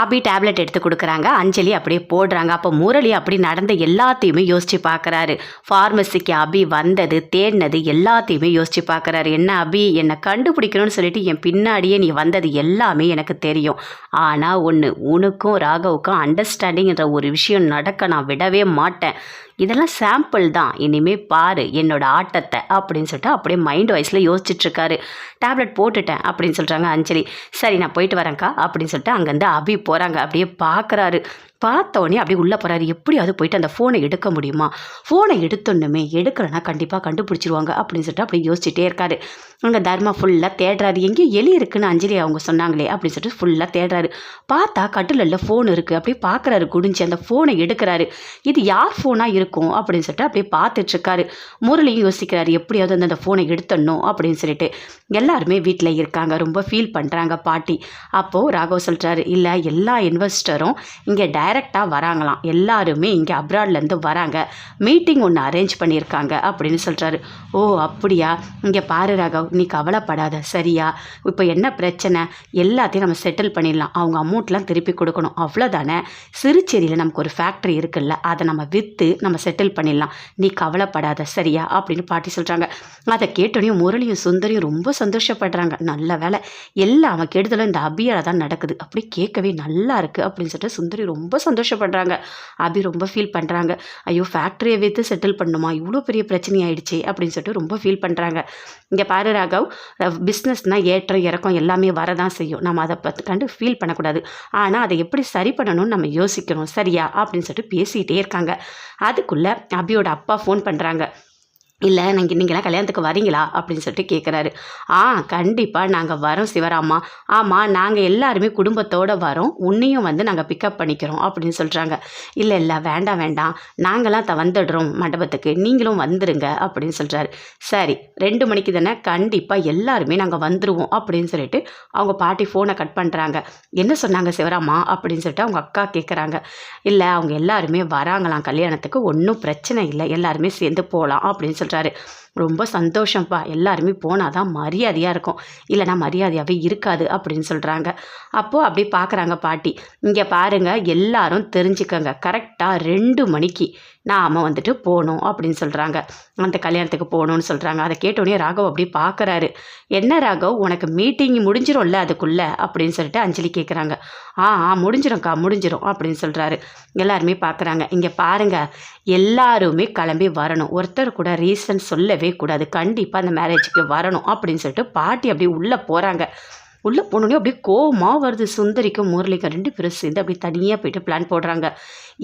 அபி tablet எடுத்து கொடுக்குறாங்க. அஞ்சலி அப்படியே போடுறாங்க. அப்போ முரளி அப்படி நடந்த எல்லாத்தையுமே யோசிச்சு பார்க்குறாரு. ஃபார்மசிக்கு அபி வந்தது தேடினது எல்லாத்தையுமே யோசிச்சு பார்க்குறாரு. என்ன அபி என்னை கண்டுபிடிக்கணும்னு சொல்லிட்டு என் பின்னாடியே நீ வந்தது எல்லாமே எனக்கு தெரியும். ஆனால் ஒன்று உனக்கும் ராகவுக்கும் அண்டர்ஸ்டாண்டிங்ன்ற ஒரு விஷயம் நடக்க நான் விடவே மாட்டேன். இதெல்லாம் சாம்பிள் தான். இனிமேல் பாரு என்னோட ஆட்டத்தை அப்படின்னு சொல்லிட்டு அப்படியே மைண்ட் வாய்ஸில் யோசிச்சுட்ருக்காரு. டேப்லெட் போட்டுட்டேன் அப்படின்னு சொல்கிறாங்க அஞ்சலி. சரி நான் போயிட்டு வரேன்க்கா அப்படின்னு சொல்லிட்டு அங்கேருந்து அபி போகிறாங்க அப்படியே பார்க்குறாரு பார்த்தோன்னே அப்படியே உள்ளே போகிறாரு எப்படியாவது போயிட்டு அந்த ஃபோனை எடுக்க முடியுமா? ஃபோனை எடுத்தோன்னுமே எடுக்கலைன்னா கண்டிப்பாக கண்டுபிடிச்சிருவாங்க அப்படின்னு சொல்லிட்டு அப்படியே யோசிச்சுட்டே இருக்காரு. அங்கே தர்மா ஃபுல்லாக தேடுறாரு. எங்கேயும் எலி இருக்குன்னு அஞ்சலி அவங்க சொன்னாங்களே அப்படின்னு சொல்லிட்டு ஃபுல்லாக தேடுறாரு. பார்த்தா கட்டிலில் ஃபோன் இருக்குது அப்படியே பார்க்குறாரு குடிஞ்சு அந்த ஃபோனை எடுக்கிறாரு. இது யார் ஃபோனாக இருக்கும் அப்படின்னு சொல்லிட்டு அப்படியே பார்த்துட்ருக்காரு முரளியும் யோசிக்கிறாரு. எப்படியாவது அந்த அந்த ஃபோனை எடுத்துடணும் அப்படின்னு சொல்லிட்டு. எல்லாருமே வீட்டில் இருக்காங்க. ரொம்ப ஃபீல் பண்ணுறாங்க பாட்டி. அப்போது ராகவ் சொல்கிறாரு இல்லை எல்லா இன்வெஸ்டரும் இங்கே டே டைரெக்டாக வராங்களாம். எல்லாருமே இங்கே அப்ராட்லேருந்து வராங்க. மீட்டிங் ஒன்று அரேஞ்ச் பண்ணியிருக்காங்க அப்படின்னு சொல்கிறாரு ஓ அப்படியா? இங்கே பாரு ராகவ் நீ கவலைப்படாத. சரியா? இப்போ என்ன பிரச்சனை? எல்லாத்தையும் நம்ம செட்டில் பண்ணிடலாம். அவங்க அமௌண்ட்லாம் திருப்பி கொடுக்கணும். அவ்வளோதானே சிறுச்சேரியில் நமக்கு ஒரு ஃபேக்ட்ரி இருக்குல்ல அதை நம்ம விற்று நம்ம செட்டில் பண்ணிடலாம். நீ கவலைப்படாத சரியா? அப்படின்னு பாட்டி சொல்கிறாங்க அதை கேட்டோடனே முரளியும் சுந்தரியும் ரொம்ப சந்தோஷப்படுறாங்க. நல்ல வேலை எல்லா அவன் கெடுதலும் இந்த அபியால் தான் நடக்குது. அப்படி கேட்கவே நல்லா இருக்குது அப்படின்னு சொல்லிட்டு சுந்தரி ரொம்ப சந்தோஷப்படுறாங்க. அபி ரொம்ப ஃபீல் பண்ணுறாங்க ஐயோ ஃபேக்ட்ரியை விற்று செட்டில் பண்ணுமா? இவ்வளோ பெரிய பிரச்சனையாயிடுச்சு அப்படின்னு சொல்லிட்டு ரொம்ப ஃபீல் பண்ணுறாங்க இங்கே பாரு ராகவ். பிஸ்னஸ்னால் ஏற்றம் இறக்கம் எல்லாமே வரதான் செய்யும். நம்ம அதை பற்றி கண்டு ஃபீல் பண்ணக்கூடாது. ஆனால் அதை எப்படி சரி பண்ணணும்னு நம்ம யோசிக்கணும். சரியா? அப்படின்னு சொல்லிட்டு பேசிகிட்டே இருக்காங்க. அதுக்குள்ளே அபியோட அப்பா ஃபோன் பண்ணுறாங்க இல்லை நீங்கள் நீங்களாம் கல்யாணத்துக்கு வரீங்களா? அப்படின்னு சொல்லிட்டு கேட்குறாரு ஆ கண்டிப்பாக நாங்கள் வரோம் சிவராமா ஆமாம் நாங்கள் எல்லாருமே குடும்பத்தோடு வரோம். உன்னையும் வந்து நாங்கள் பிக்கப் பண்ணிக்கிறோம் அப்படின்னு சொல்கிறாங்க இல்லை இல்லை வேண்டாம் வேண்டாம். நாங்களாம் த வந்துடுறோம் மண்டபத்துக்கு. நீங்களும் வந்துடுங்க அப்படின்னு சொல்கிறாரு சரி ரெண்டு மணிக்கு தானே கண்டிப்பாக எல்லாருமே நாங்கள் வந்துடுவோம் அப்படின்னு சொல்லிட்டு அவங்க பாட்டி ஃபோனை கட் பண்ணுறாங்க என்ன சொன்னாங்க சிவராமா அப்படின்னு சொல்லிட்டு அவங்க அக்கா கேட்குறாங்க இல்லை அவங்க எல்லாருமே வராங்களாம். கல்யாணத்துக்கு ஒன்றும் பிரச்சனை இல்லை. எல்லாருமே சேர்ந்து போகலாம் அப்படின்னு சொல்கிறாரு ரொம்ப சந்தோஷம்ப்பா எல்லாருமே போனால் தான் மரியாதையாக இருக்கும். இல்லைனா மரியாதையாகவே இருக்காது அப்படின்னு சொல்கிறாங்க அப்போது அப்படி பார்க்குறாங்க பாட்டி இங்கே பாருங்கள் எல்லாரும் தெரிஞ்சுக்கோங்க. கரெக்டாக ரெண்டு மணிக்கு நாம் வந்துட்டு போகணும் அப்படின்னு சொல்கிறாங்க அந்த கல்யாணத்துக்கு போகணும்னு சொல்கிறாங்க அதை கேட்டோடனே ராகவ் அப்படி பார்க்குறாரு என்ன ராகவ் உனக்கு மீட்டிங் முடிஞ்சிரும்ல அதுக்குள்ளே? அப்படின்னு சொல்லிட்டு அஞ்சலி கேட்குறாங்க ஆ ஆ முடிஞ்சிரும்க்கா முடிஞ்சிரும் அப்படின்னு சொல்கிறாரு எல்லாருமே பார்க்குறாங்க இங்கே பாருங்கள் எல்லாருமே கிளம்பி வரணும். ஒருத்தர் கூட ரீசன் சொல்லவே கூடாது. கண்டிப்பாக அந்த மேரேஜுக்கு வரணும் அப்படின்னு சொல்லிட்டு பாட்டி அப்படியே உள்ளே போகிறாங்க உள்ளே போனோடனே அப்படியே கோவமாக வருது. சுந்தரிக்கும் முரளிக்கும் ரெண்டு பேரும் சேர்ந்து அப்படி தனியாக போயிட்டு பிளான் போடுறாங்க.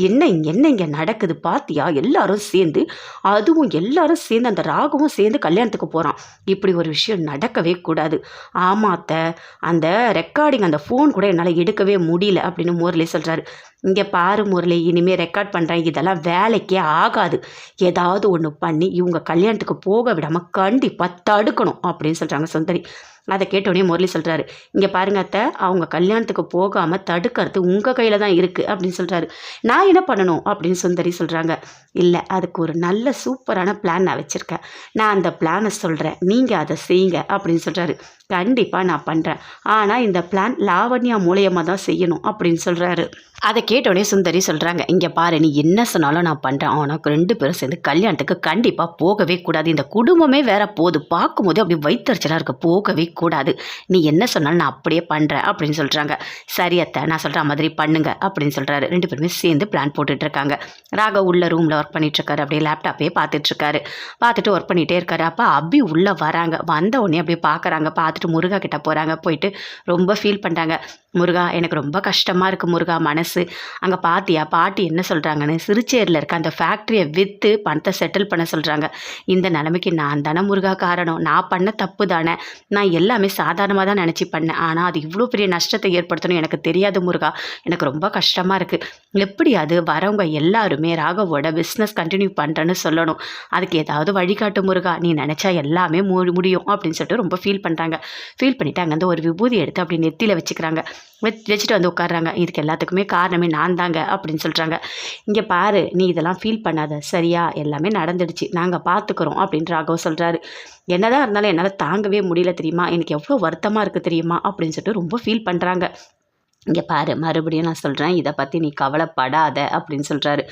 என்ன என்ன இங்கே நடக்குது பாத்தியா? எல்லாரும் சேர்ந்து அதுவும் எல்லாரும் சேர்ந்து அந்த ராகவும் சேர்ந்து கல்யாணத்துக்கு போகிறான் இப்படி ஒரு விஷயம் நடக்கவே கூடாது. ஆமாத்த அந்த ரெக்கார்டிங் அந்த ஃபோன் கூட என்னால் எடுக்கவே முடியல அப்படின்னு முரளி சொல்கிறாரு இங்கே பாரு முரளி இனிமேல் ரெக்கார்ட் பண்ணுறேன் இதெல்லாம் வேலைக்கே ஆகாது. ஏதாவது ஒன்று பண்ணி இவங்க கல்யாணத்துக்கு போக விடாமல் கண்டிப்பாக தடுக்கணும் அப்படின்னு சொல்கிறாங்க சுந்தரி. அதை கேட்டோடனே முரளி சொல்கிறாரு இங்கே பாருங்க அத்தை. அவங்க கல்யாணத்துக்கு போகாமல் தடுக்கிறது உங்கள் கையில் தான் இருக்குது அப்படின்னு சொல்கிறாரு நான் என்ன பண்ணணும் அப்படின்னு சுந்தரி சொல்கிறாங்க இல்லை அதுக்கு ஒரு நல்ல சூப்பரான பிளான் நான் வச்சுருக்கேன். நான் அந்த பிளானை சொல்கிறேன் நீங்கள் அதை செய்யுங்க அப்படின்னு சொல்கிறாரு கண்டிப்பாக நான் பண்ணுறேன் ஆனால் இந்த பிளான் லாவண்யா மூலியமாக தான் செய்யணும் அப்படின்னு சொல்கிறாரு அதை கேட்டோடனே சுந்தரி சொல்கிறாங்க இங்கே பாரு நீ என்ன சொன்னாலும் நான் பண்ணுறேன் ஆனால் ரெண்டு பேரும் சேர்ந்து கல்யாணத்துக்கு கண்டிப்பாக போகவே கூடாது. இந்த குடும்பமே வேற போகுது. பார்க்கும்போது அப்படி வைத்தறிச்சலாக இருக்க. போகவே கூடாது. நீ என்ன சொன்னாலும் நான் அப்படியே பண்ணுறேன் அப்படின்னு சொல்கிறாங்க சரி அத்தை நான் சொல்கிற மாதிரி பண்ணுங்க அப்படின்னு சொல்கிறாரு ரெண்டு பேருமே சேர்ந்து பிளான் போட்டுட்ருக்காங்க ராக உள்ள ரூமில் ஒர்க் பண்ணிகிட்ருக்காரு அப்படியே லேப்டாப்பே பார்த்துட்ருக்காரு பார்த்துட்டு ஒர்க் பண்ணிகிட்டே இருக்காரு. அப்போ அபி உள்ளே வராங்க. வந்த உடனே அப்படியே பார்க்குறாங்க பார்த்து பார்த்துட்டு முருகா கிட்ட போகிறாங்க போயிட்டு ரொம்ப ஃபீல் பண்ணுறாங்க முருகா எனக்கு ரொம்ப கஷ்டமாக இருக்குது முருகா மனசு. அங்கே பாத்தியா பாட்டி என்ன சொல்கிறாங்கன்னு சிறுச்சேரியில் இருக்க அந்த ஃபேக்ட்ரியை விற்று பணத்தை செட்டில் பண்ண சொல்கிறாங்க இந்த நிலைமைக்கு நான் தானே முருகா காரணம். நான் பண்ண தப்பு தானே. நான் எல்லாமே சாதாரணமாக தான் நினச்சி பண்ணேன். ஆனால் அது இவ்வளோ பெரிய நஷ்டத்தை ஏற்படுத்தணும் எனக்கு தெரியாது முருகா. எனக்கு ரொம்ப கஷ்டமாக இருக்குது எப்படியாவது வரவங்க எல்லாருமே ராகவோட பிஸ்னஸ் கண்டினியூ பண்ணுறேன்னு சொல்லணும். அதுக்கு ஏதாவது வழிகாட்டு முருகா. நீ நினச்சா எல்லாமே மு முடியும் அப்படின்னு சொல்லிட்டு ரொம்ப ஃபீல் பண்ணுறாங்க ஃபீல் பண்ணிவிட்டு அங்கேருந்து ஒரு விபூதி எடுத்து அப்படி நெத்தியில் வச்சுக்கிறாங்க. வச்சுட்டு வந்து உட்காடுறாங்க இதுக்கு எல்லாத்துக்குமே காரணமே நான் தாங்க அப்படின்னு சொல்கிறாங்க இங்கே பாரு நீ இதெல்லாம் ஃபீல் பண்ணாத. சரியா? எல்லாமே நடந்துடுச்சு. நாங்கள் பார்த்துக்குறோம் அப்படின்னு ராகவ் சொல்கிறாரு என்னதான் இருந்தாலும் என்னால் தாங்கவே முடியல தெரியுமா? எனக்கு எவ்வளோ வருத்தமாக இருக்குது தெரியுமா? அப்படின்னு சொல்லிட்டு ரொம்ப ஃபீல் பண்ணுறாங்க இங்கே பாரு மறுபடியும் நான் சொல்கிறேன் இதை பற்றி நீ கவலைப்படாத அப்படின்னு சொல்கிறாரு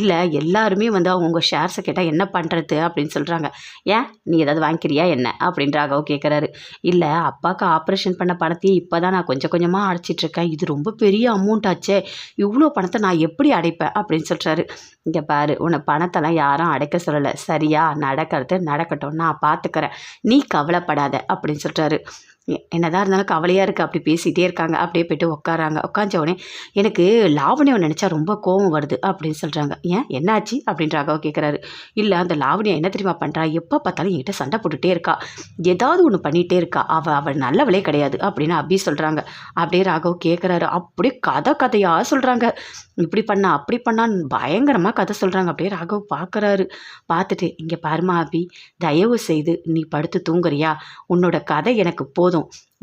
இல்லை எல்லாருமே வந்து அவங்கவுங்க ஷேர்ஸை கேட்டால் என்ன பண்ணுறது அப்படின்னு சொல்கிறாங்க ஏன்? நீ ஏதாவது வாங்கிக்கிறியா என்ன? அப்படின்னு ராகவ் கேட்குறாரு இல்லை அப்பாவுக்கு ஆப்ரேஷன் பண்ண பணத்தையே இப்போ தான் நான் கொஞ்சம் கொஞ்சமாக அடைச்சிட்ருக்கேன் இது ரொம்ப பெரிய அமௌண்ட் ஆச்சே. இவ்வளோ பணத்தை நான் எப்படி அடைப்பேன்? அப்படின்னு சொல்கிறாரு இங்கே பாரு உன்னை பணத்தெல்லாம் யாரும் அடைக்க சொல்லலை. சரியா? நடக்கிறது நடக்கட்டும். நான் பார்த்துக்கிறேன் நீ கவலைப்படாத அப்படின்னு சொல்கிறாரு என்னதான் இருந்தாலும் கவலையாக இருக்குது அப்படி பேசிகிட்டே இருக்காங்க. அப்படியே போயிட்டு உட்காராங்க உட்காந்த உடனே எனக்கு லாவணியம் நினச்சா ரொம்ப கோவம் வருது அப்படின்னு சொல்கிறாங்க ஏன்? என்னாச்சு? அப்படின்னு ராகவ் கேட்குறாரு இல்லை அந்த லாவணியம் என்ன தெரியுமா பண்ணுறா எப்போ பார்த்தாலும் என்கிட்ட சண்டை போட்டுகிட்டே இருக்கா. ஏதாவது ஒன்று பண்ணிகிட்டே இருக்கா. அவள் அவள் நல்லவளே கிடையாது. அப்படின்னு அப்படி சொல்கிறாங்க அப்படியே ராகவ் கேட்குறாரு அப்படியே கதை கதையாக சொல்கிறாங்க இப்படி பண்ணா அப்படி பண்ணான்னு பயங்கரமாக கதை சொல்கிறாங்க அப்படியே ராகவ் பார்க்குறாரு பார்த்துட்டு இங்கே பாருமா அபி தயவு செய்து நீ படுத்து தூங்குறியா? உன்னோட கதை எனக்கு போதும்.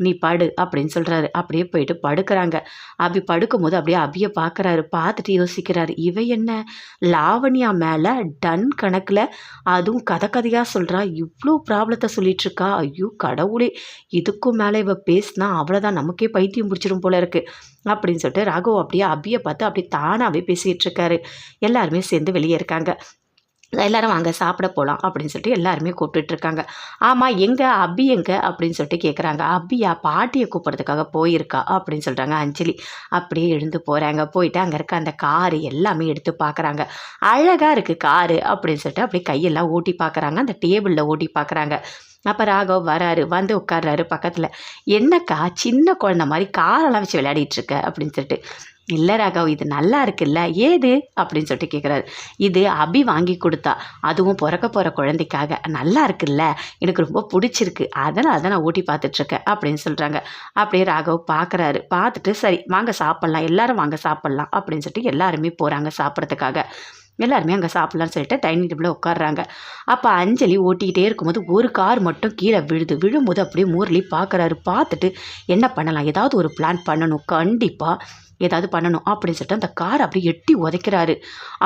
நீ படு அப்படின்னு சொல்கிறாரு அப்படியே போயிட்டு படுக்கிறாங்க. அபி படுக்கும்போது அப்படியே அபியை பார்க்குறாரு பார்த்துட்டு யோசிக்கிறாரு. இவ என்ன? லாவண்யா மேலே டன் கணக்கில் அதுவும் கதை கதையாக சொல்கிறா இவ்வளோ ப்ராப்ளத்தை சொல்லிகிட்ருக்கா இருக்கா. ஐயோ கடவுளே. இதுக்கும் மேலே இவ பேசினா அவ்வளோதான் நமக்கே பைத்தியம் பிடிச்சிரும் போல இருக்குது அப்படின்னு சொல்லிட்டு ராகவ் அப்படியே அபியை பார்த்து அப்படியே தானாகவே பேசிகிட்டு இருக்காரு. எல்லாருமே சேர்ந்து வெளியே இருக்காங்க. எல்லாரும் வாங்க சாப்பிட போகலாம் அப்படின்னு சொல்லிட்டு எல்லாருமே கூப்பிட்டுட்டு இருக்காங்க ஆமாம் எங்கே அபி எங்கே? அப்படின்னு சொல்லிட்டு கேட்குறாங்க அபியா பாட்டியை கூப்பிட்றதுக்காக போயிருக்கா அப்படின்னு சொல்கிறாங்க அஞ்சலி. அப்படியே எழுந்து போகிறாங்க போயிட்டு அங்கே இருக்க அந்த காரு எல்லாமே எடுத்து பார்க்குறாங்க அழகாக இருக்குது காரு அப்படின்னு சொல்லிட்டு அப்படியே கையெல்லாம் ஓட்டி பார்க்குறாங்க அந்த டேபிளில் ஓட்டி பார்க்குறாங்க அப்போ ராகவ் வராரு. வந்து உட்கார்றாரு பக்கத்தில். என்னக்கா சின்ன குழந்த மாதிரி காரெல்லாம் வச்சு விளையாடிட்டுருக்க அப்படின்னு சொல்லிட்டு. இல்லை ராகவ் இது நல்லா இருக்குல்ல? ஏது? அப்படின்னு சொல்லிட்டு கேட்குறாரு இது அபி வாங்கி கொடுத்தா அதுவும் பிறக்க போகிற குழந்தைக்காக நல்லா இருக்குல்ல? எனக்கு ரொம்ப பிடிச்சிருக்கு. அதனால் தான் நான் ஊட்டி பார்த்துட்ருக்கேன் அப்படின்னு சொல்கிறாங்க அப்படியே ராகவ் பார்க்குறாரு பார்த்துட்டு சரி வாங்க சாப்பிட்லாம். எல்லாரும் வாங்க சாப்பிட்லாம் அப்படின்னு சொல்லிட்டு எல்லாருமே போகிறாங்க சாப்பிட்றதுக்காக. எல்லாருமே அங்கே சாப்பிட்லான்னு சொல்லிட்டு டைனிங் டேபிளில் உட்காடுறாங்க அப்போ அஞ்சலி ஓட்டிக்கிட்டே இருக்கும்போது ஒரு கார் மட்டும் கீழே விழுது. விழும்போது அப்படியே முரளி பார்க்குறாரு பார்த்துட்டு என்ன பண்ணலாம்? ஏதாவது ஒரு பிளான் பண்ணணும். கண்டிப்பாக ஏதாவது பண்ணணும் அப்படின்னு சொல்லிட்டு அந்த காரை அப்படியே எட்டி உதைக்கிறாரு.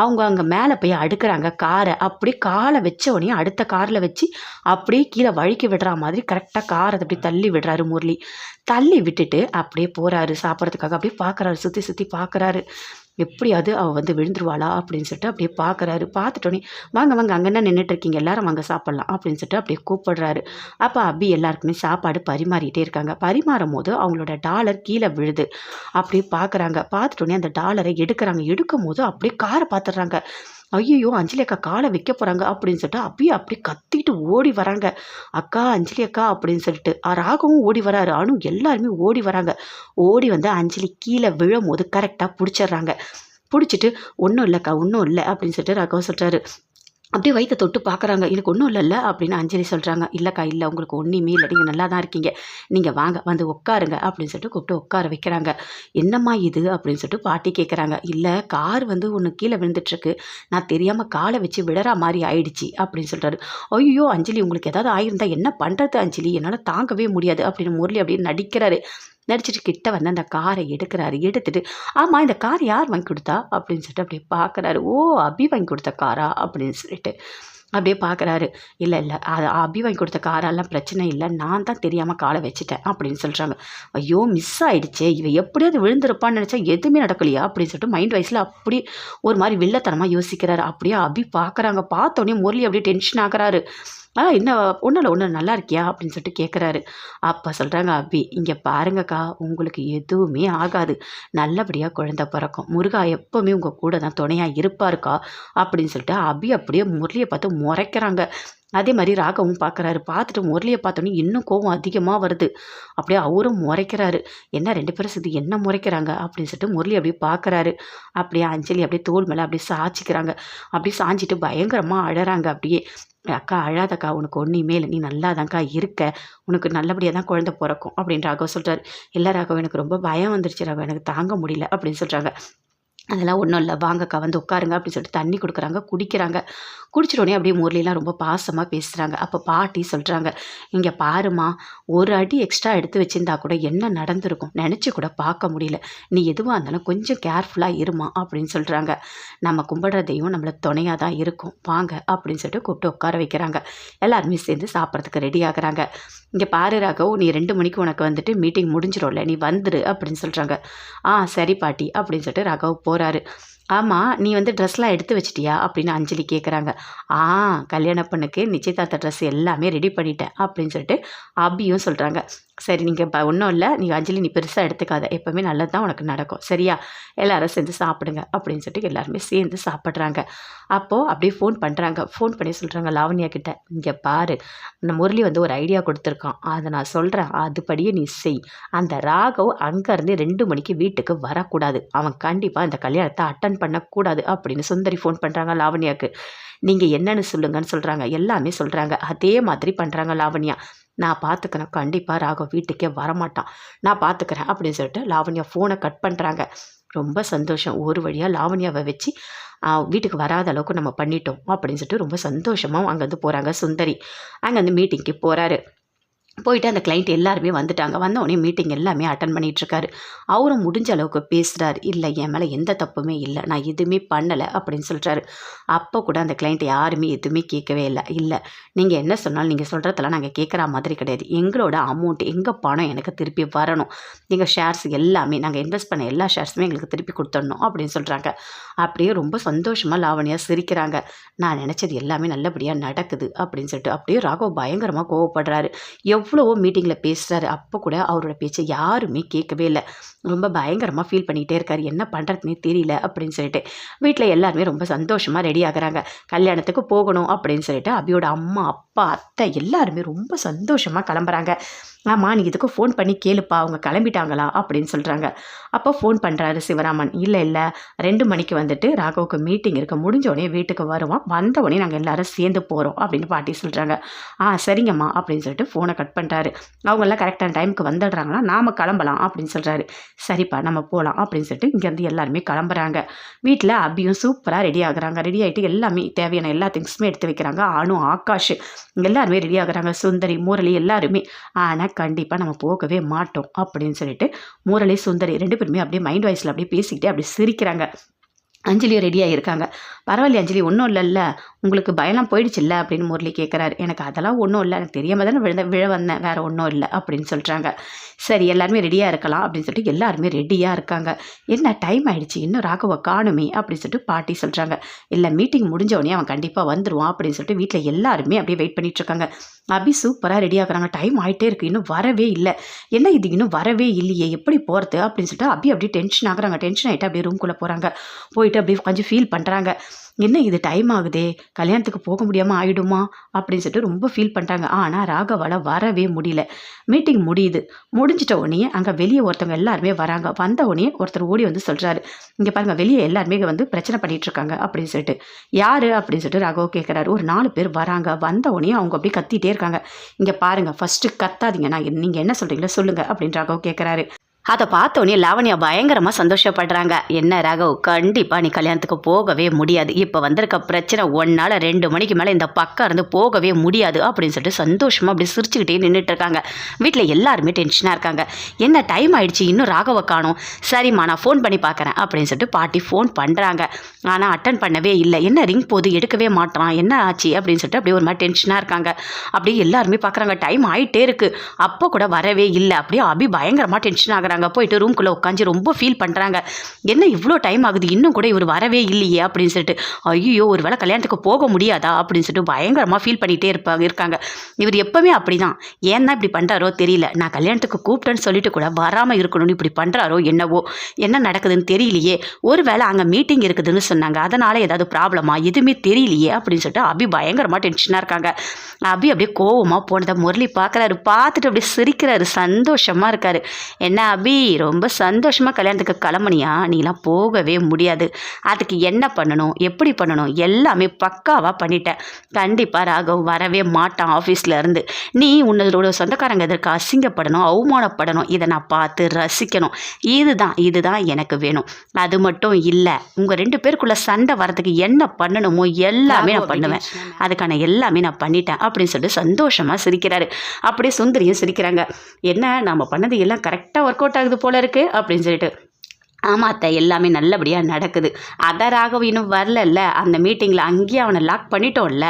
அவங்க அங்கே மேலே போய் அடுக்கிறாங்க. காரை அப்படி காலை வச்ச உடனே அடுத்த காரில் வச்சு அப்படியே கீழே வழுக்கி விடுற மாதிரி கரெக்டாக காரை அதை அப்படியே தள்ளி விடுறாரு முரளி. தள்ளி விட்டுட்டு அப்படியே போகிறாரு சாப்பிட்றதுக்காக அப்படியே பார்க்குறாரு சுற்றி சுற்றி பார்க்குறாரு எப்படியாவது அவள் வந்து விழுந்துருவாளா அப்படின்னு சொல்லிட்டு அப்படியே பார்க்குறாரு பார்த்துட்டோன்னே வாங்க வாங்க அங்கே என்ன நின்றுட்டு இருக்கீங்க எல்லாரும் வாங்க சாப்பிட்லாம். அப்படின்னு சொல்லிட்டு அப்படியே கூப்பிடுறாரு. அப்போ அபி எல்லாருக்குமே சாப்பாடு பரிமாறிட்டே இருக்காங்க. பரிமாறும் போது அவங்களோட டாலர் கீழே விழுது. அப்படியே பார்க்குறாங்க பார்த்துட்டோன்னே அந்த டாலரை எடுக்கிறாங்க. எடுக்கும் போது அப்படியே காரை பார்த்துடுறாங்க. ஐயோ அஞ்சலி அக்கா காலை வைக்க போகிறாங்க அப்படின்னு சொல்லிட்டு அப்படியே அப்படியே கத்திட்டு ஓடி வராங்க. அக்கா அஞ்சலி அக்கா அப்படின்னு சொல்லிட்டு. ஆ, ராகவும் ஓடி வராரு. அனு எல்லாருமே ஓடி வராங்க. ஓடி வந்து அஞ்சலி கீழே விழும் போது கரெக்டாக பிடிச்சிடுறாங்க. பிடிச்சிட்டு ஒன்றும் இல்லைக்கா ஒன்றும் இல்லை அப்படின்னு சொல்லிட்டு ராகவ் சொல்கிறாரு அப்படியே வயிற்ற தொட்டு பார்க்குறாங்க எனக்கு ஒன்றும் இல்லைல்ல அப்படின்னு அஞ்சலி சொல்கிறாங்க இல்லைக்கா இல்லை உங்களுக்கு ஒன்றுமே இல்லை. நீங்கள் நல்லா தான் இருக்கீங்க. நீங்கள் வாங்க வந்து உட்காருங்க அப்படின்னு சொல்லிட்டு கூப்பிட்டு உட்கார வைக்கிறாங்க. என்னம்மா இது? அப்படின்னு சொல்லிட்டு பாட்டி கேட்குறாங்க இல்லை கார் வந்து ஒன்று கீழே விழுந்துட்டுருக்கு. நான் தெரியாமல் காலை வச்சு விடற மாதிரி ஆயிடுச்சு அப்படின்னு சொல்கிறாரு ஐயோ அஞ்சலி உங்களுக்கு ஏதாவது ஆயிருந்தா என்ன பண்ணுறது அஞ்சலி? என்னால் தாங்கவே முடியாது அப்படின்னு முரளி அப்படியே நடிக்கிறாரு. நடிச்சிட்டு கிட்ட வந்து அந்த காரை எடுக்கிறாரு. எடுத்துட்டு ஆமாம் இந்த கார் யார் வாங்கி கொடுத்தா? அப்படின்னு சொல்லிட்டு அப்படியே பார்க்குறாரு ஓ அபி வாங்கி கொடுத்த காரா? அப்படின்னு சொல்லிட்டு அப்படியே பார்க்குறாரு இல்லை இல்லை அது அபி வாங்கி கொடுத்த காரெல்லாம் பிரச்சனை இல்லை. நான் தான் தெரியாமல் காலை வச்சுட்டேன். அப்படின்னு சொல்கிறாங்க ஐயோ மிஸ் ஆயிடுச்சே. இவ எப்படியாவது விழுந்திருப்பான்னு நினச்சா எதுவுமே நடக்கலையா? அப்படின்னு சொல்லிட்டு மைண்ட் வைஸில் அப்படி ஒரு மாதிரி வில்லத்தனமாக யோசிக்கிறாரு. அப்படியே அபி பார்க்குறாங்க பார்த்தோன்னே முரளி அப்படியே டென்ஷன் ஆகுறாரு. ஆ என்ன ஒன்றும் இல்லை ஒன்றும் நல்லா இருக்கியா அப்படின்னு சொல்லிட்டு கேட்குறாரு அப்பா சொல்கிறாங்க அபி இங்கே பாருங்கக்கா உங்களுக்கு எதுவுமே ஆகாது. நல்லபடியாக குழந்த பிறக்கும். முருகா எப்போவுமே உங்கள் கூட தான் துணையாக இருப்பாருக்கா? அப்படின்னு சொல்லிட்டு அபி அப்படியே முரளியை பார்த்து முறைக்கிறாங்க. அதே மாதிரி ராகவும் பார்க்குறாரு பார்த்துட்டு முரளியை பார்த்தோன்னே இன்னும் கோவம் அதிகமாக வருது. அப்படியே அவரும் முறைக்கிறாரு. என்ன ரெண்டு பேரும் சேர்ந்து என்ன முறைக்கிறாங்க? அப்படின்னு சொல்லிட்டு முரளி அப்படியே பார்க்குறாரு அப்படியே அஞ்சலி அப்படியே தோல் மேலே அப்படியே சாய்ச்சிக்கிறாங்க. அப்படியே சாஞ்சிட்டு பயங்கரமாக அழறாங்க அப்படியே. அக்கா அழாதக்கா. உனக்கு ஒன்றுமே இல்லை. நீ நல்லா தான்க்கா இருக்க. உனக்கு நல்லபடியாக தான் குழந்த பிறக்கும். அப்படின்னு ராகவ சொல்கிறார் இல்லை ராகவ் எனக்கு ரொம்ப பயம் வந்துருச்சு ராகவ். எனக்கு தாங்க முடியல. அப்படின்னு சொல்கிறாங்க அதெல்லாம் ஒன்றும் இல்லை. வாங்கக்கா வந்து உட்காருங்க அப்படின்னு சொல்லிட்டு தண்ணி கொடுக்குறாங்க. குடிக்கிறாங்க. குடிச்சிட்டோடனே அப்படியே முரளிலாம் ரொம்ப பாசமாக பேசுகிறாங்க அப்போ பாட்டி சொல்கிறாங்க இங்கே பாருமா ஒரு அடி எக்ஸ்ட்ரா எடுத்து வச்சிருந்தா கூட என்ன நடந்திருக்கும்? நினச்சி கூட பார்க்க முடியல. நீ எதுவாக இருந்தாலும் கொஞ்சம் கேர்ஃபுல்லாக இருமா அப்படின்னு சொல்கிறாங்க நம்ம கும்பிடுற தெய்வம் நம்மளை துணையாக தான் இருக்கும். வாங்க அப்படின்னு சொல்லிட்டு கூப்பிட்டு உட்கார வைக்கிறாங்க. எல்லாருமே சேர்ந்து சாப்பிட்றதுக்கு ரெடி ஆகுறாங்க. இங்கே பாரு ராகவ் நீ ரெண்டு மணிக்கு உனக்கு வந்துட்டு மீட்டிங் முடிஞ்சிடும்ல நீ வந்துடு அப்படின்னு சொல்கிறாங்க ஆ சரி பாட்டி அப்படின்னு சொல்லிட்டு ராகவ் போகிறாரு ஆமாம் நீ வந்து ட்ரெஸ்லாம் எடுத்து வச்சிட்டியா? அப்படின்னு அஞ்சலி கேட்குறாங்க ஆ கல்யாண பொண்ணுக்கு நிச்சயதார்த்த ட்ரெஸ் எல்லாமே ரெடி பண்ணிட்டேன் அப்படின்னு சொல்லிட்டு அபியும் சொல்கிறாங்க சரி நீங்கள் இப்போ ஒன்றும் இல்லை. நீ அஞ்சலி நீ பெருசாக எடுத்துக்காத. எப்போவுமே நல்லது தான் உனக்கு நடக்கும். சரியா? எல்லாரும் சேர்ந்து சாப்பிடுங்க அப்படின்னு சொல்லிட்டு எல்லாருமே சேர்ந்து சாப்பிட்றாங்க. அப்போது அப்படியே ஃபோன் பண்ணுறாங்க ஃபோன் பண்ணி சொல்கிறாங்க லாவண்யா கிட்ட. இங்கே பாரு இந்த முரளி வந்து ஒரு ஐடியா கொடுத்துருக்கான். அதை நான் சொல்கிறேன் அதுபடியே நீ செய். அந்த ராகவ் அங்கேருந்து ரெண்டு மணிக்கு வீட்டுக்கு வரக்கூடாது. அவன் கண்டிப்பாக இந்த கல்யாணத்தை அட்டன் பண்ணக்கூடாது அப்படின்னு சுந்தரி ஃபோன் பண்ணுறாங்க லாவண்யாவுக்கு நீங்கள் என்னென்னு சொல்லுங்கன்னு சொல்கிறாங்க எல்லாமே சொல்கிறாங்க அதே மாதிரி பண்ணுறாங்க லாவண்யா. நான் பார்த்துக்கிறேன் கண்டிப்பாக ராகவ் வீட்டுக்கே வரமாட்டான். நான் பார்த்துக்கிறேன் அப்படின்னு சொல்லிட்டு லாவண்யா ஃபோனை கட் பண்ணுறாங்க ரொம்ப சந்தோஷம். ஒரு வழியாக லாவண்யாவை வச்சு வீட்டுக்கு வராத அளவுக்கு நம்ம பண்ணிட்டோம். அப்படின்னு சொல்லிட்டு ரொம்ப சந்தோஷமாக அங்கேருந்து போகிறாங்க சுந்தரி. அங்கேருந்து மீட்டிங்க்கு போகிறாரு போயிட்டு அந்த கிளைண்ட் எல்லாருமே வந்துட்டாங்க. வந்த உடனே மீட்டிங் எல்லாமே அட்டன் பண்ணிகிட்ருக்காரு அவரும் முடிஞ்ச அளவுக்கு பேசுகிறாரு இல்லை என் மேலே எந்த தப்புமே இல்லை. நான் எதுவுமே பண்ணலை அப்படின்னு சொல்கிறாரு அப்போ கூட அந்த கிளைண்ட் யாருமே எதுவுமே கேட்கவே இல்லை. இல்லை நீங்கள் என்ன சொன்னாலும் நீங்கள் சொல்கிறதெல்லாம் நாங்கள் கேட்குற மாதிரி கிடையாது. எங்களோட அமௌண்ட் எங்கள் பணம் எனக்கு திருப்பி வரணும். எங்கள் ஷேர்ஸ் எல்லாமே நாங்கள் இன்வெஸ்ட் பண்ண எல்லா ஷேர்ஸுமே எங்களுக்கு திருப்பி கொடுத்துடணும் அப்படின்னு சொல்கிறாங்க அப்படியே ரொம்ப சந்தோஷமாக லாவணியாக சிரிக்கிறாங்க. நான் நினச்சது எல்லாமே நல்லபடியாக நடக்குது அப்படின்னு சொல்லிட்டு அப்படியே ராகவ் பயங்கரமாக கோவப்படுறாரு. எவ்வளவோ மீட்டிங்கில் பேசுகிறாரு அப்போ கூட அவரோட பேச்சை யாருமே கேட்கவே இல்லை. ரொம்ப பயங்கரமாக ஃபீல் பண்ணிகிட்டே இருக்காரு. என்ன பண்ணுறதுனே தெரியல அப்படின்னு சொல்லிட்டு. வீட்டில் எல்லாருமே ரொம்ப சந்தோஷமாக ரெடி ஆகுறாங்க. கல்யாணத்துக்கு போகணும் அப்படின்னு சொல்லிட்டு அபியோட அம்மா அப்பா அத்தை எல்லாருமே ரொம்ப சந்தோஷமாக கிளம்புறாங்க. ஆமாம் நீ இதுக்கு ஃபோன் பண்ணி கேளுப்பா அவங்க கிளம்பிட்டாங்களா அப்படின்னு சொல்கிறாங்க அப்போ ஃபோன் பண்ணுறாரு சிவராமன். இல்லை இல்லை ரெண்டு மணிக்கு வந்துட்டு ராகவுக்கு மீட்டிங் இருக்க. முடிஞ்ச உடனே வீட்டுக்கு வருவான். வந்த உடனே நாங்கள் எல்லாரும் சேர்ந்து போகிறோம் அப்படின்னு பாட்டி சொல்கிறாங்க ஆ சரிங்கம்மா அப்படின்னு சொல்லிட்டு ஃபோனை கட் பண்ணுறாரு அவங்கெல்லாம் கரெக்டான டைமுக்கு வந்துடுறாங்களா? நாம் கிளம்பலாம் அப்படின்னு சொல்கிறாரு சரிப்பா நம்ம போகலாம் அப்படின்னு சொல்லிட்டு இங்கேருந்து எல்லாருமே கிளம்புறாங்க. வீட்டில் அபியும் சூப்பராக ரெடி ஆகுறாங்க. ரெடி ஆகிட்டு எல்லாமே தேவையான எல்லா திங்ஸுமே எடுத்து வைக்கிறாங்க. அனு ஆகாஷ் எல்லாருமே ரெடி ஆகுறாங்க. சுந்தரி முரளி எல்லாருமே. ஆனால் கண்டிப்பாக நம்ம போகவே மாட்டோம் அப்படின்னு சொல்லிட்டு முரளி சுந்தரி ரெண்டு பேருமே அப்படியே மைண்ட் வாய்ஸில் அப்படியே பேசிக்கிட்டே அப்படியே சிரிக்கிறாங்க. அஞ்சலியும் ரெடியாக இருக்காங்க பரவாயில்ல அஞ்சலி ஒன்றும் இல்லைல்ல. உங்களுக்கு பயம்லாம் போயிடுச்சுல்ல அப்படின்னு முரளி கேட்குறாரு எனக்கு அதெல்லாம் ஒன்றும் இல்லை. எனக்கு தெரியாமல் தானே விழுந்த விழ வந்தேன். வேறு ஒன்றும் இல்லை அப்படின்னு சொல்கிறாங்க சரி எல்லாருமே ரெடியாக இருக்கலாம் அப்படின்னு சொல்லிட்டு எல்லாருமே ரெடியாக இருக்காங்க. என்ன டைம் ஆகிடுச்சு இன்னும் ராகவ காணுமே அப்படின்னு சொல்லிட்டு பாட்டி சொல்கிறாங்க இல்லை மீட்டிங் முடிஞ்சவொடனே அவன் கண்டிப்பாக வந்துடுவான் அப்படின்னு சொல்லிட்டு வீட்டில் எல்லாருமே அப்படியே வெயிட் பண்ணிகிட்ருக்காங்க இருக்காங்க. சூப்பராக ரெடி ஆகுறாங்க டைம் ஆகிட்டே இருக்குது இன்னும் வரவே இல்லை. என்ன இது? இன்னும் வரவே இல்லையே. எப்படி போகிறது அப்படின்னு சொல்லிட்டு அப்படியே அப்படியே டென்ஷன் ஆகுறாங்க. டென்ஷன் ஆகிட்டு அப்படியே ரூம்குள்ளே போகிறாங்க போயிட்டு அப்படியே கொஞ்சம் ஃபீல் பண்ணுறாங்க என்ன இது டைம் ஆகுதே? கல்யாணத்துக்கு போக முடியாமல் ஆகிடுமா அப்படின்னு சொல்லிட்டு ரொம்ப ஃபீல் பண்ணுறாங்க ஆனால் ராகவால் வரவே முடியல. மீட்டிங் முடியுது. முடிஞ்சிட்ட உடனே அங்கே வெளியே ஒருத்தவங்க எல்லாருமே வராங்க. வந்த உடனே ஒருத்தர் ஓடி வந்து சொல்கிறாரு இங்கே பாருங்க வெளியே எல்லாருமே வந்து பிரச்சனை பண்ணிகிட்டு இருக்காங்க. அப்படின்னு சொல்லிட்டு. யார்? அப்படின்னு சொல்லிட்டு ராகவ் கேட்குறாரு ஒரு நாலு பேர் வராங்க. வந்த உடனே அவங்க அப்படியே கத்திட்டே இருக்காங்க. இங்கே பாருங்கள் ஃபஸ்ட்டு கத்தாதீங்க. நான் நீங்கள் என்ன சொல்கிறீங்களோ சொல்லுங்கள் அப்படின்னு ராகவ் கேட்குறாரு அதை பார்த்தோன்னே லாவண்யா பயங்கரமாக சந்தோஷப்படுறாங்க. என்ன ராகவ் கண்டிப்பாக நீ கல்யாணத்துக்கு போகவே முடியாது. இப்போ வந்திருக்க பிரச்சனை ஒன்னால் ரெண்டு மணிக்கு மேலே இந்த பக்கம் இருந்து போகவே முடியாது அப்படின்னு சொல்லிட்டு சந்தோஷமாக அப்படி சிரிச்சுக்கிட்டே நின்றுட்டு இருக்காங்க. வீட்டில் எல்லாருமே டென்ஷனாக இருக்காங்க. என்ன டைம் ஆயிடுச்சு? இன்னும் ராகவை காணும். சரிம்மா நான் ஃபோன் பண்ணி பார்க்குறேன் அப்படின்னு சொல்லிட்டு பாட்டி ஃபோன் பண்ணுறாங்க ஆனால் அட்டன் பண்ணவே இல்லை. என்ன ரிங் போது? எடுக்கவே மாட்டான். என்ன ஆச்சு? அப்படின்னு சொல்லிட்டு அப்படியே ஒரு மாதிரி டென்ஷனாக இருக்காங்க. அப்படியே எல்லாருமே பார்க்குறாங்க டைம் ஆகிட்டே இருக்குது அப்போ கூட வரவே இல்லை. அப்படியே அபி பயங்கரமாக டென்ஷன் ஆகுறாங்க போயிட்டு ரூம்குள்ளே உட்காந்து ரொம்ப ஃபீல் பண்ணுறாங்க என்ன இவ்வளோ டைம் ஆகுது? இன்னும் கூட இவர் வரவே இல்லையே அப்படின்னு சொல்லிட்டு ஐயோ ஒரு வேளை கல்யாணத்துக்கு போக முடியாதா? அப்படின்னு சொல்லிட்டு பயங்கரமாக ஃபீல் பண்ணிகிட்டே இருப்பாங்க இருக்காங்க. இவர் எப்போவுமே அப்படி தான் ஏன் தான் இப்படி பண்ணுறாரோ தெரியல. நான் கல்யாணத்துக்கு கூப்பிட்டேன்னு சொல்லிட்டு கூட வராமல் இருக்கணும்னு இப்படி பண்ணுறாரோ என்னவோ? என்ன நடக்குதுன்னு தெரியலையே. ஒரு வேளை அங்கே மீட்டிங் இருக்குதுன்னு சொன்னாங்க. அதனால் ஏதாவது ப்ராப்ளமா எதுவுமே தெரியலையே அப்படின்னு சொல்லிட்டு அபி பயங்கரமாக டென்ஷனாக இருக்காங்க. அபி அப்படியே கோவமாக போனதை முரளி பார்க்குறாரு. பார்த்துட்டு அப்படியே சிரிக்கிறாரு. சந்தோஷமாக இருக்காரு. என்ன அபி? ரொம்ப சந்தோஷமாக கல்யாணத்துக்கு கிளம்புனியா? நீலாம் போகவே முடியாது. அதுக்கு என்ன பண்ணணும்? எப்படி பண்ணணும்? எல்லாமே பக்காவாக பண்ணிட்டேன். கண்டிப்பாக ராகவ் வரவே மாட்டான் ஆஃபீஸில் இருந்து. நீ உன்னோட சொந்தக்காரங்க இதற்கு அசிங்கப்படணும் அவமானப்படணும்? இதை நான் பார்த்து ரசிக்கணும். இதுதான் இதுதான் எனக்கு வேணும். அது மட்டும் இல்லை உங்கள் ரெண்டு பேருக்குள்ள சண்டை வரதுக்கு என்ன பண்ணணுமோ எல்லாமே நான் பண்ணுவேன். அதுக்கான எல்லாமே நான் பண்ணிட்டேன் அப்படின்னு சொல்லிட்டு சந்தோஷமாக சிரிக்கிறாரு. அப்படியே சுந்தரியும் சிரிக்கிறாங்க. என்ன நம்ம பண்ணது எல்லாம் கரெக்டாக ஒர்க் அவுட் ஆகுது போல இருக்கு அப்படின்னு சொல்லிட்டு. ஆமாம் அத்தை எல்லாமே நல்லபடியாக நடக்குது. அதான் ராகவ் இன்னும் வரலல்ல. அந்த மீட்டிங்கில் அங்கேயே அவனை லாக் பண்ணிட்டோம்ல.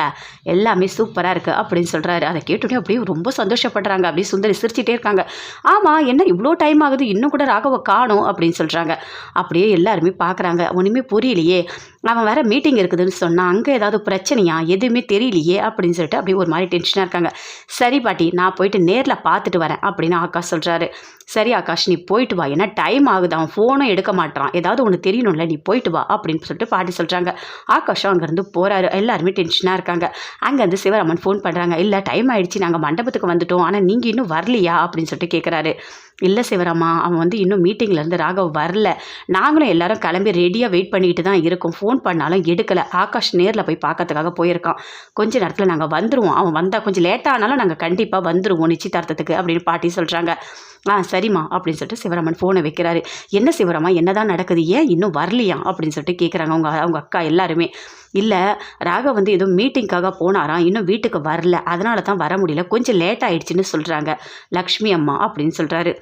எல்லாமே சூப்பராக இருக்குது அப்படின்னு சொல்கிறாரு அதை கேட்டுட்டு அப்படியே ரொம்ப சந்தோஷப்படுறாங்க. அப்படியே சுந்தரி சிரிச்சிட்டே இருக்காங்க. ஆமாம் என்ன இவ்வளோ டைம் ஆகுது? இன்னும் கூட ராகவை காணும் அப்படின்னு சொல்கிறாங்க அப்படியே எல்லாருமே பார்க்குறாங்க ஒன்றுமே புரியலையே. அவன் வேறு மீட்டிங் இருக்குதுன்னு சொன்னால் அங்கே ஏதாவது பிரச்சனையா? எதுவுமே தெரியலையே அப்படின்னு சொல்லிட்டு அப்படியே ஒரு மாதிரி டென்ஷனாக இருக்காங்க. சரி பாட்டி நான் போயிட்டு நேரில் பார்த்துட்டு வரேன் அப்படின்னு ஆகாஷ் சொல்கிறாரு சரி ஆகாஷ் நீ போயிட்டு வா. ஏன்னா டைம் ஆகுது. அவன் ஃபோனும் எடுக்க மாட்டான் ஏதாவது ஒன்று தெரியணும்ல நீ போயிட்டு வா அப்படின்னு சொல்லிட்டு பாட்டி சொல்கிறாங்க ஆகாஷும் அங்கேருந்து போகிறாரு எல்லாருமே டென்ஷனாக இருக்காங்க. அங்கேருந்து சிவராமன் ஃபோன் பண்ணுறாங்க இல்லை டைம் ஆகிடுச்சு நாங்கள் மண்டபத்துக்கு வந்துட்டோம். ஆனால் நீங்கள் இன்னும் வரலையா அப்படின்னு சொல்லிட்டு கேட்குறாரு இல்லை சிவராமா அவன் வந்து இன்னும் மீட்டிங்லேருந்து ராகவ் வரல. நாங்களும் எல்லாரும் கிளம்பி ரெடியாக வெயிட் பண்ணிக்கிட்டு தான் இருக்கோம். ஃபோன் பண்ணாலும் எடுக்கலை. ஆகாஷ் நேரில் போய் பார்க்கறதுக்காக போயிருக்கான். கொஞ்ச நேரத்தில் நாங்கள் வந்துடுவோம் அவன் வந்தால் கொஞ்சம் லேட்டானாலும் நாங்கள் கண்டிப்பாக வந்துடுவோம் நிச்சயதார்த்தத்துக்கு அப்படின்னு பாட்டி சொல்கிறாங்க ஆ சரிம்மா அப்படின்னு சொல்லிட்டு சிவராமன் ஃபோனை வைக்கிறாரு. என்ன சிவராமா என்னதான் நடக்குது? ஏன் இன்னும் வரலையா? அப்படின்னு சொல்லிட்டு கேட்குறாங்க அவங்க அவங்க அக்கா எல்லாருமே. இல்லை ராகவ் வந்து ஏதோ மீட்டிங்க்காக போனாராம். இன்னும் வீட்டுக்கு வரல. அதனால தான் வர முடியல. கொஞ்சம் லேட் ஆயிடுச்சுன்னு சொல்கிறாங்க லக்ஷ்மி அம்மா அப்படின்னு சொல்கிறாரு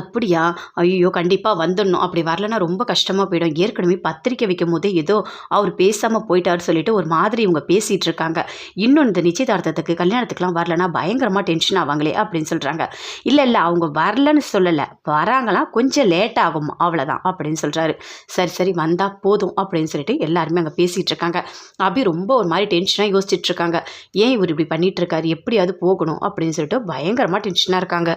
அப்படியா? ஐயோ கண்டிப்பாக வந்துடணும். அப்படி வரலன்னா ரொம்ப கஷ்டமாக போயிடும். ஏற்கனவே பத்திரிக்கை வைக்கும் போதே ஏதோ அவர் பேசாமல் போயிட்டாரு சொல்லிட்டு ஒரு மாதிரி இவங்க பேசிகிட்டு இருக்காங்க. இன்னொன்று இந்த நிச்சயதார்த்தத்துக்கு கல்யாணத்துக்குலாம் வரலன்னா பயங்கரமாக டென்ஷன் ஆவாங்களே அப்படின்னு சொல்கிறாங்க இல்லை இல்லை அவங்க வரலன்னு சொல்லலை. வராங்களாம் கொஞ்சம் லேட் ஆகும் அவ்வளோதான் அப்படின்னு சொல்கிறாரு சரி சரி வந்தால் போதும் அப்படின்னு சொல்லிட்டு எல்லாருமே அங்கே பேசிகிட்டு இருக்காங்க. அபி ரொம்ப ஒரு மாதிரி டென்ஷனாக யோசிச்சுட்டு இருக்காங்க. ஏன் இவர் இப்படி பண்ணிகிட்டு இருக்காரு? எப்படியாவது போகணும் அப்படின்னு சொல்லிட்டு பயங்கரமாக டென்ஷனாக இருக்காங்க.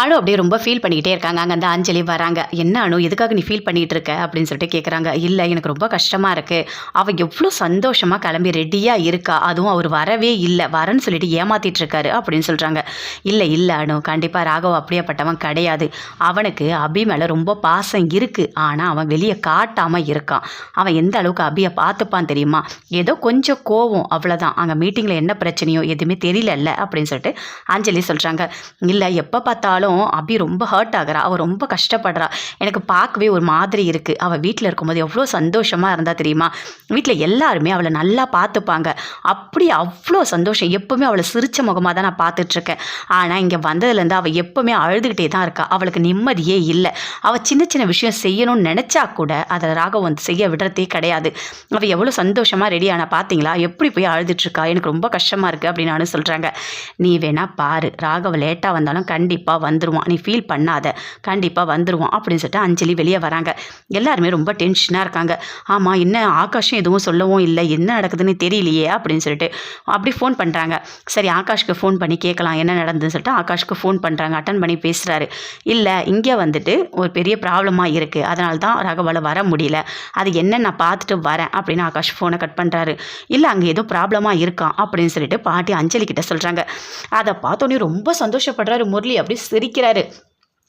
அனு அப்படியே ரொம்ப ஃபீல் பண்ணிக்கிட்டே இருக்காங்க. அங்கே அந்த அஞ்சலி வராங்க. என்ன அனு எதுக்காக நீ ஃபீல் பண்ணிகிட்டு இருக்க அப்படின்னு சொல்லிட்டு கேட்குறாங்க இல்லை எனக்கு ரொம்ப கஷ்டமாக இருக்குது அவள் எவ்வளோ சந்தோஷமாக கிளம்பி ரெடியாக இருக்கா? அதுவும் அவர் வரவே இல்லை. வரேன்னு சொல்லிட்டு ஏமாத்திட்டு இருக்காரு அப்படின்னு சொல்கிறாங்க இல்லை இல்லை அனு. கண்டிப்பாக ராகவ் அப்படியேப்பட்டவன் கிடையாது. அவனுக்கு அபி மேலே ரொம்ப பாசம் இருக்குது ஆனால் அவன் வெளியே காட்டாமல் இருக்கான். அவன் எந்த அளவுக்கு அபியை பார்த்துப்பான் தெரியுமா? ஏதோ கொஞ்சம் கோவம். அவ்வளோதான் அங்கே மீட்டிங்கில் என்ன பிரச்சனையோ எதுவுமே தெரியலல்ல அப்படின்னு சொல்லிட்டு அஞ்சலி சொல்கிறாங்க இல்லை எப்போ பார்த்தாலும் அபி ரொம்ப ஹர்ட் ஆகிறா. அவள் ரொம்ப கஷ்டப்படுறா. எனக்கு பார்க்கவே ஒரு மாதிரி இருக்குது அவள் வீட்டில் இருக்கும்போது எவ்வளோ சந்தோஷமாக இருந்தால் தெரியுமா? வீட்டில் எல்லாருமே அவளை நல்லா பார்த்துப்பாங்க. அப்படி அவ்வளோ சந்தோஷம். எப்போவுமே அவளை சிரித்த முகமாக தான் நான் பார்த்துட்ருக்கேன். ஆனால் இங்கே வந்ததுலேருந்து அவள் எப்போவுமே அழுதுகிட்டே தான் இருக்கா. அவளுக்கு நிம்மதியே இல்லை. அவள் சின்ன சின்ன விஷயம் செய்யணும்னு நினச்சா கூட அதை ராகவ் வந்து செய்ய விடுறதே கிடையாது. அவள் எவ்வளோ சந்தோஷமாக ரெடி ஆனால் பார்த்தீங்களா? எப்படி போய் அழுதுட்ருக்கா? எனக்கு ரொம்ப கஷ்டமாக இருக்குது அப்படின்னு நானும் சொல்கிறாங்க நீ வேணால் பாரு. ராகவ லேட்டாக வந்தாலும் கண்டிப்பாக வந்து வந்துடுவான் நீ ஃபீல் பண்ணாத. கண்டிப்பாக வந்துடுவான் அப்படின்னு சொல்லிட்டு அஞ்சலி வெளியே வராங்க. எல்லாருமே ரொம்ப டென்ஷனாக இருக்காங்க. ஆமாம் என்ன ஆகாஷும் எதுவும் சொல்லவும் இல்லை. என்ன நடக்குதுன்னு தெரியலையே அப்படின்னு சொல்லிட்டு அப்படி ஃபோன் பண்ணுறாங்க சரி ஆகாஷ்க்கு ஃபோன் பண்ணி கேட்கலாம். என்ன நடந்ததுன்னு சொல்லிட்டு ஆகாஷ்க்கு ஃபோன் பண்ணுறாங்க அட்டன் பண்ணி பேசுகிறாரு இல்லை இங்கே வந்துட்டு ஒரு பெரிய ப்ராப்ளமாக இருக்குது அதனால தான் ராகவால் வர முடியல. அது என்ன நான் பார்த்துட்டு வரேன் அப்படின்னு ஆகாஷ் ஃபோனை கட் பண்ணுறாரு இல்லை அங்கே ஏதோ ப்ராப்ளமாக இருக்கான் அப்படின்னு சொல்லிட்டு பாட்டி அஞ்சலி கிட்ட சொல்கிறாங்க அதை பார்த்தோன்னே ரொம்ப சந்தோஷப்படுறாரு முரளி. அப்படி சிரிக்கிறாரு.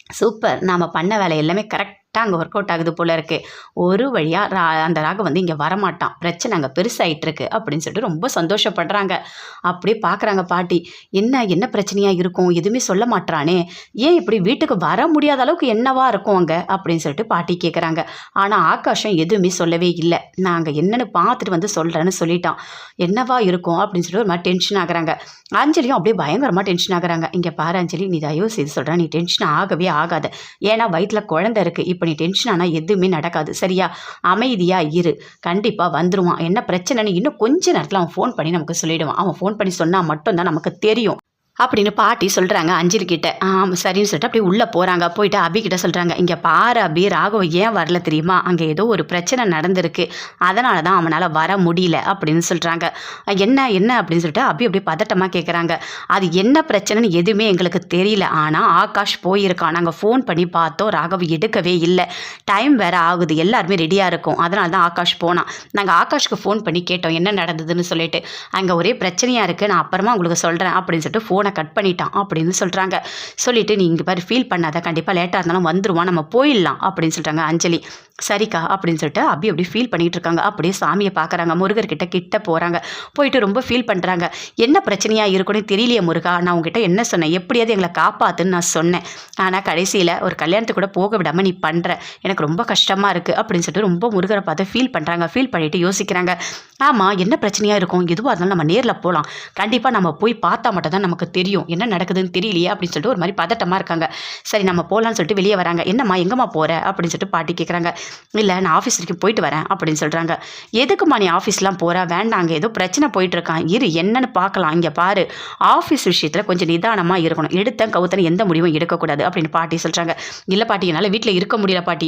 சூப்பர். நாம் பண்ண வேலை எல்லாமே கரெக்ட் கரெக்டாக அங்கே ஒர்க் அவுட் ஆகுது போல இருக்குது ஒரு வழியாக ரா அந்த ராகம் வந்து இங்கே வரமாட்டான். பிரச்சனை அங்கே பெருசாகிட்டு இருக்கு அப்படின்னு சொல்லிட்டு ரொம்ப சந்தோஷப்படுறாங்க. அப்படியே பார்க்குறாங்க பாட்டி. என்ன என்ன பிரச்சனையாக இருக்கும்? எதுவுமே சொல்ல மாட்றானே. ஏன் இப்படி வீட்டுக்கு வர முடியாத அளவுக்கு என்னவா இருக்கும் அங்கே? அப்படின்னு சொல்லிட்டு பாட்டி கேட்குறாங்க ஆனால் ஆகாஷம் எதுவுமே சொல்லவே இல்லை. நாங்கள் என்னென்னு பார்த்துட்டு வந்து சொல்கிறேன்னு சொல்லிட்டான். என்னவா இருக்கும்? அப்படின்னு சொல்லிட்டு ஒரு மாதிரி டென்ஷன் ஆகுறாங்க. அஞ்சலியும் அப்படியே பயங்கரமாக டென்ஷன் ஆகுறாங்க. இங்கே பாரு அஞ்சலி நீ தயவு செய்து சொல்கிறேன் நீ டென்ஷன் ஆகவே ஆகாது. ஏன்னா வயிற்றில் குழந்தை இருக்குது இப்போ இப்படி டென்ஷன் ஆனால் எதுவுமே நடக்காது. சரியா? அமைதியாக இரு. கண்டிப்பாக வந்துடுவான் என்ன பிரச்சனைன்னு இன்னும் கொஞ்ச நேரத்தில் அவன் ஃபோன் பண்ணி நமக்கு சொல்லிடுவான். அவன் ஃபோன் பண்ணி சொன்னால் மட்டும்தான் நமக்கு தெரியும். அப்படின்னு பாட்டி சொல்கிறாங்க அஞ்சலி கிட்ட. ஆமாம் சரின்னு சொல்லிட்டு அப்படியே உள்ளே போகிறாங்க போயிட்டு அபி கிட்ட சொல்கிறாங்க இங்கே பாரு அபி ராகவ ஏன் வரல தெரியுமா? அங்கே ஏதோ ஒரு பிரச்சனை நடந்திருக்கு. அதனால தான் அவனால் வர முடியல. அப்படின்னு சொல்கிறாங்க என்ன என்ன? அப்படின்னு சொல்லிட்டு அபி அப்படியே பதட்டமாக கேட்குறாங்க அது என்ன பிரச்சனைன்னு எதுவுமே எங்களுக்கு தெரியல. ஆனால் ஆகாஷ் போயிருக்கான். நாங்கள் ஃபோன் பண்ணி பார்த்தோம். ராகவ் எடுக்கவே இல்லை. டைம் வேறு ஆகுது. எல்லாருமே ரெடியாக இருக்கும். அதனால தான் ஆகாஷ் போனான். நாங்கள் ஆகாஷ்க்கு ஃபோன் பண்ணி கேட்டோம் என்ன நடந்ததுன்னு சொல்லிட்டு. அங்கே ஒரே பிரச்சனையாக இருக்குது நான் அப்புறமா உங்களுக்கு சொல்கிறேன் அப்படின்னு சொல்லிட்டு ஃபோன் கட் பண்ணிட்டான் அப்படின்னு சொல்கிறாங்க சொல்லிவிட்டு நீ இங்கே பாரு ஃபீல் பண்ணாத. கண்டிப்பாக லேட்டாக இருந்தாலும் வந்துடுவான் நம்ம போயிடலாம். அப்படின்னு சொல்கிறாங்க அஞ்சலி. சரிக்கா அப்படின்னு சொல்லிட்டு அப்படி அப்படி ஃபீல் பண்ணிட்டு இருக்காங்க. அப்படியே சாமியை பார்க்குறாங்க. முருகர்கிட்ட கிட்ட போகிறாங்க போயிட்டு ரொம்ப ஃபீல் பண்ணுறாங்க என்ன பிரச்சனையாக இருக்குன்னு தெரியலையே முருகா. நான் உங்ககிட்ட என்ன சொன்னேன்? எப்படியாவது எங்களை காப்பாத்துன்னு நான் சொன்னேன். ஆனால் கடைசியில் ஒரு கல்யாணத்துக்கு கூட போக விடாமல் நீ பண்ணுற எனக்கு ரொம்ப கஷ்டமாக இருக்குது அப்படின்னு சொல்லிட்டு ரொம்ப முருகரை பார்த்து ஃபீல் பண்ணுறாங்க ஃபீல் பண்ணிட்டு யோசிக்கிறாங்க. ஆமாம் என்ன பிரச்சனையாக இருக்கும்? எதுவாக இருந்தாலும் நம்ம நேரில் போகலாம் கண்டிப்பாக நம்ம போய் பார்த்தா மட்டும் தான் நமக்கு தெரியும். என்ன நடக்குதுன்னு தெரியலையே அப்படின்னு சொல்லிட்டு ஒரு மாதிரி பதட்டமாக இருக்காங்க. சரி நம்ம போகலான்னு சொல்லிட்டு வெளியே வராங்க. என்னம்மா எங்கம்மா போகிற அப்படின்னு சொல்லிட்டு பாட்டி கேட்குறாங்க இல்லை நான் ஆஃபீஸ் வரைக்கும் போயிட்டு வரேன் அப்படின்னு சொல்கிறாங்க எதுக்குமா நீ ஆஃபீஸ்லாம் போகிற வேண்டாம் அங்கே ஏதோ பிரச்சனை போயிட்டுருக்கான் இரு என்னன்னு பார்க்கலாம். இங்கே பாரு. ஆஃபீஸ் விஷயத்தில் கொஞ்சம் நிதானமாக இருக்கணும். எடுத்த கவுத்தன எந்த முடிவும் எடுக்கக்கூடாது அப்படின்னு பாட்டி சொல்கிறாங்க இல்லை பாட்டி என்னால் வீட்டில் இருக்க முடியல பாட்டி.